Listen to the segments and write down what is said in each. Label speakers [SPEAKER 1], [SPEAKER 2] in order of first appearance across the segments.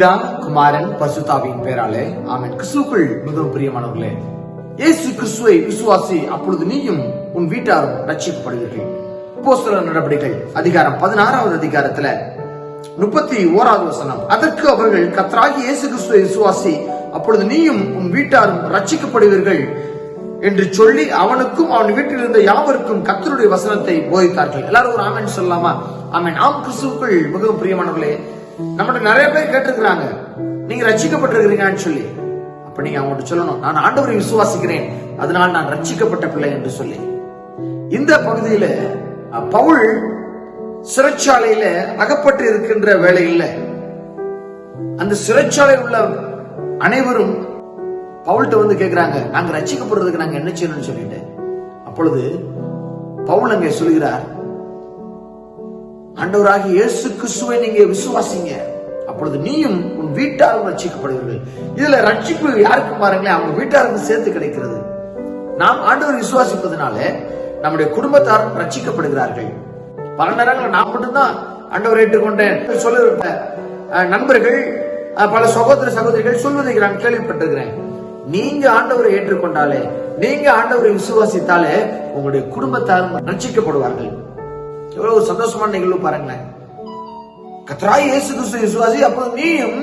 [SPEAKER 1] பிதா குமாரன் பசுதாவின் பேராலே. ஆமென். கிறிஸ்துக்குள் மிகவும் பிரியமானவர்களே இயேசு கிறிஸ்துவை விசுவாசி அப்பொழுது நீயும் உன் வீட்டாரும் ரட்சிக்கப்படுவீர்கள் அப்போஸ்தலர் நடவடிக்கைகள் அதிகாரம் பதினாறாவது அதிகாரத்துல முப்பத்தி ஓராவது வசனம். அதற்கு அவர்கள் கத்ராகி இயேசு கிறிஸ்துவை விசுவாசி அப்பொழுது நீயும் உன் வீட்டாரும் ரட்சிக்கப்படுவீர்கள் என்று சொல்லி அவனுக்கும் அவன் வீட்டில் இருந்த யாவருக்கும் கத்தருடைய வசனத்தை போதித்தார்கள். எல்லாரும் ஒரு ஆமன் சொல்லலாமா? ஆமன். ஆம் கிறிஸ்துவுக்குள் மிகவும் பிரியமானவர்களே நம்மகிட்ட நிறைய பேர் கேட்டிருக்கிறாங்க. நீங்க ரச்சிக்கப்பட்டிருக்கிறீங்கன்னு சொல்லி. அப்ப நீங்க அவங்ககிட்ட சொல்லணும். நான் ஆண்டவரை விசுவாசிக்கிறேன். அதனால் நான் ரச்சிக்கப்பட்ட பிள்ளை என்று சொல்லி. இந்த பகுதியில பவுல் சிறைச்சாலையில அகப்பட்டு இருக்கின்ற வேலையில் அந்த சிறைச்சாலையில் உள்ள அனைவரும் பவுல்கிட்ட வந்து கேட்கிறாங்க நாங்க ரச்சிக்கப்படுறதுக்கு நாங்க என்ன செய்யணும்னு சொல்லிட்டு. அப்பொழுது பவுல் அங்கே சொல்கிறார் ஆண்டவராகிய இயேசு கிறிஸ்துவை நீங்க விசுவாசிங்க. அப்பொழுது நீயும் உன் வீட்டாரும் ரட்சிக்கப்படுவீர்கள். இதுல ரட்சிப்பு யாருக்கு பாருங்களேன் அவங்க வீட்டாருக்கு சேர்த்து கிடைக்கிறது. நாம் ஆண்டவர் விசுவாசிப்பதனால நம்முடைய குடும்பத்தார் ரட்சிக்கப்படுகிறார்கள். பல நேரங்களில் நான் மட்டும்தான் ஆண்டவர் ஏற்றுக்கொண்டேன். சொல்ல நண்பர்கள் பல சகோதர சகோதரிகள் சொல்வதை நான் கேள்விப்பட்டிருக்கிறேன். நீங்க ஆண்டவரை ஏற்றுக்கொண்டாலே நீங்க ஆண்டவரை விசுவாசித்தாலே உங்களுடைய குடும்பத்தாரும் ரட்சிக்கப்படுவார்கள். எவ்வளவு சந்தோஷமான நிகழ்வு பாருங்களேன். கத்ராய் இயேசு கிறிஸ்து விசுவாசி அப்போ நீயும்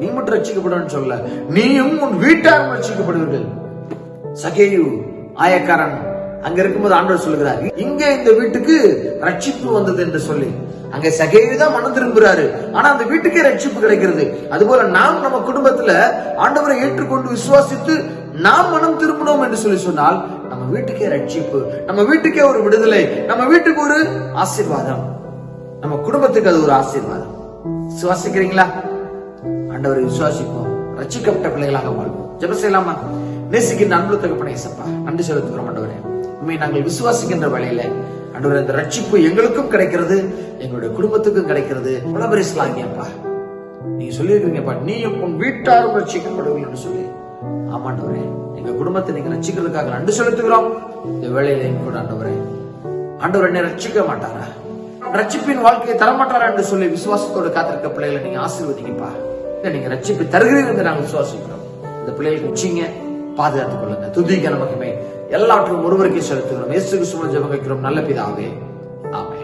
[SPEAKER 1] நீ மட்டும் ரட்சிக்கப்படும் சொல்ல நீயும் உன் வீட்டார் ரட்சிக்கப்படுவீர்கள். சகேயு ஆயக்காரன் அங்க இருக்கும்போது ஆண்டவர் சொல்லுகிறார் இங்க இந்த வீட்டுக்கு ரட்சிப்பு வந்தது என்று சொல்லி. அங்க சகேயு தான் மனம் திரும்புறாரு ஆனா அந்த வீட்டுக்கே ரட்சிப்பு கிடைக்கிறது. அதுபோல நாம் நம்ம குடும்பத்துல ஆண்டவரை ஏற்றுக்கொண்டு விசுவாசித்து நாம் மனம் திரும்பணும் என்று சொல்லி சொன்னால் வீட்டுக்கே ரட்சிப்பு நம்ம வீட்டுக்கே ஒரு விடுதலை நம்ம வீட்டுக்கு ஒரு ஆசீர்வாதம். நம்ம குடும்பத்துக்கு அது ஒரு ஆசீர்வாதம். விசுவாசிக்கிறீங்களா? ஆண்டவரை விசுவாசிப்போம். ரட்சிக்கப்பட்ட பிள்ளைகளாக வாழ்வோம். ஜெபம் செய்யலாமா? நேசிக்கின்ற அன்பு தகப்பனே சப்பா நன்றி செலுத்துகிறோம் ஆண்டவரே. உண்மை நாங்கள் விசுவாசிக்கின்ற வேலையில ஆண்டவரே அந்த ரட்சிப்பு எங்களுக்கும் கிடைக்கிறது எங்களுடைய குடும்பத்துக்கும் கிடைக்கிறது. பல உலபரிசலாங்கியப்பா நீங்க சொல்லியிருக்கீங்கப்பா நீ உன் வீட்டாரும் ரட்சிக்கப்படுவீங்கன்னு சொல்லி. ஆமாண்டவரே எங்க குடும்பத்தை நீங்க ரசிக்கிறதுக்காக நன்றி செலுத்துகிறோம். இந்த வேலையில கூட ஆண்டவரே ஆண்டவர் என்னை ரசிக்க மாட்டாரா? ரட்சிப்பின் வாழ்க்கையை தரமாட்டாரா என்று சொல்லி விசுவாசத்தோடு காத்திருக்க பிள்ளைகளை நீங்க ஆசீர்வதிங்கப்பா. இல்ல நீங்க ரட்சிப்பு தருகிறீர்கள் என்று நாங்கள் விசுவாசிக்கிறோம். இந்த பிள்ளைகளுக்கு உச்சிங்க பாதுகாத்துக் கொள்ளுங்க துதிக்க நமக்குமே. எல்லாவற்றும் ஒருவருக்கே செலுத்துகிறோம். இயேசு கிறிஸ்துவ ஜெபம் நல்ல பிதாவே ஆமே